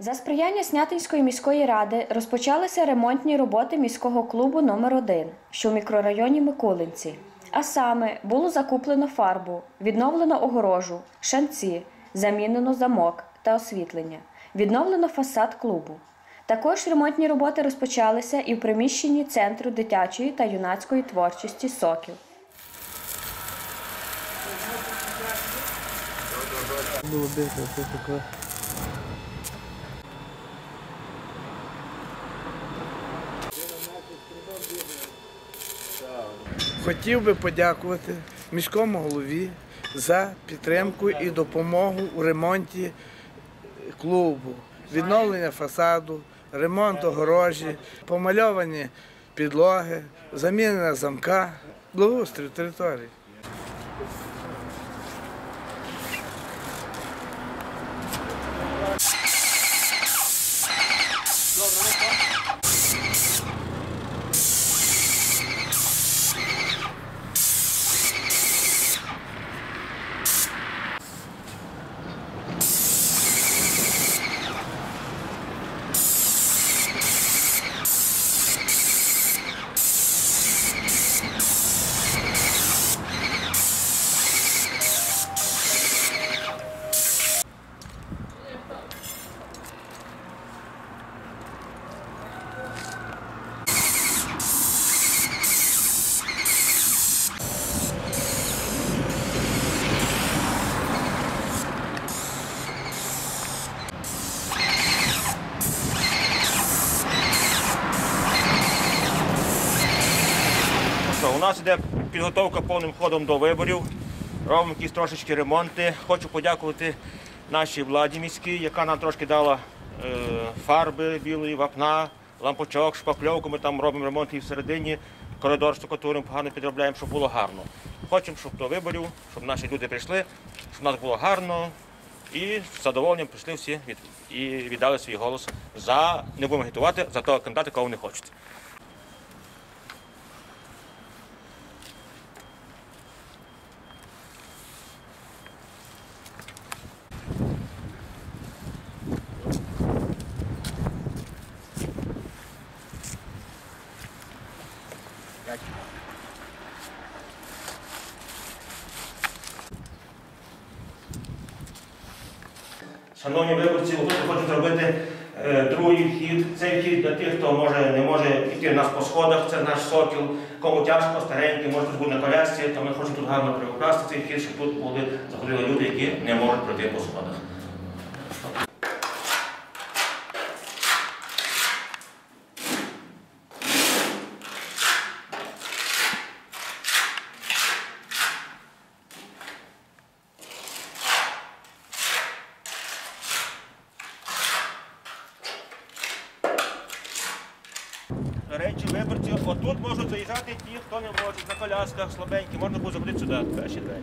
За сприяння Снятинської міської ради розпочалися ремонтні роботи міського клубу номер 1 що в мікрорайоні Миколинці. А саме було закуплено фарбу, відновлено огорожу, шанці, замінено замок та освітлення, відновлено фасад клубу. Також ремонтні роботи розпочалися і в приміщенні Центру дитячої та юнацької творчості Сокіл. Було бити, це таке. Хотів би подякувати міському голові за підтримку і допомогу у ремонті клубу, відновлення фасаду, ремонт огорожі, помальовані підлоги, замінена замка, благоустрій території. Нас йде підготовка повним ходом до виборів. Робимо якісь трошечки ремонти. Хочу подякувати нашій владі міській, яка нам трошки дала е, фарби білої, вапна, лампочок, шпакльовку. Ми там робимо ремонт і всередині. Коридор штукатуримо, погано підробляємо, щоб було гарно. Хочемо, щоб до виборів, щоб наші люди прийшли, щоб у нас було гарно. І з задоволенням прийшли всі від, і віддали свій голос за не будемо агітувати за того кандидата, кого вони хочуть. Шановні виборці, тут хочу зробити е, другий вхід. Цей вхід для тих, хто може, не може йти в нас по сходах, це наш сокіл. Кому тяжко, старенький, може бути на колясці, то ми хочемо тут гарно приукрасти цей вхід, щоб тут були заходили люди, які не можуть пройти по сходах. Речі, виборців. отут можуть заїжджати ті, хто не може на колясках, слабенькі, можна буде заходити сюди, перші двері.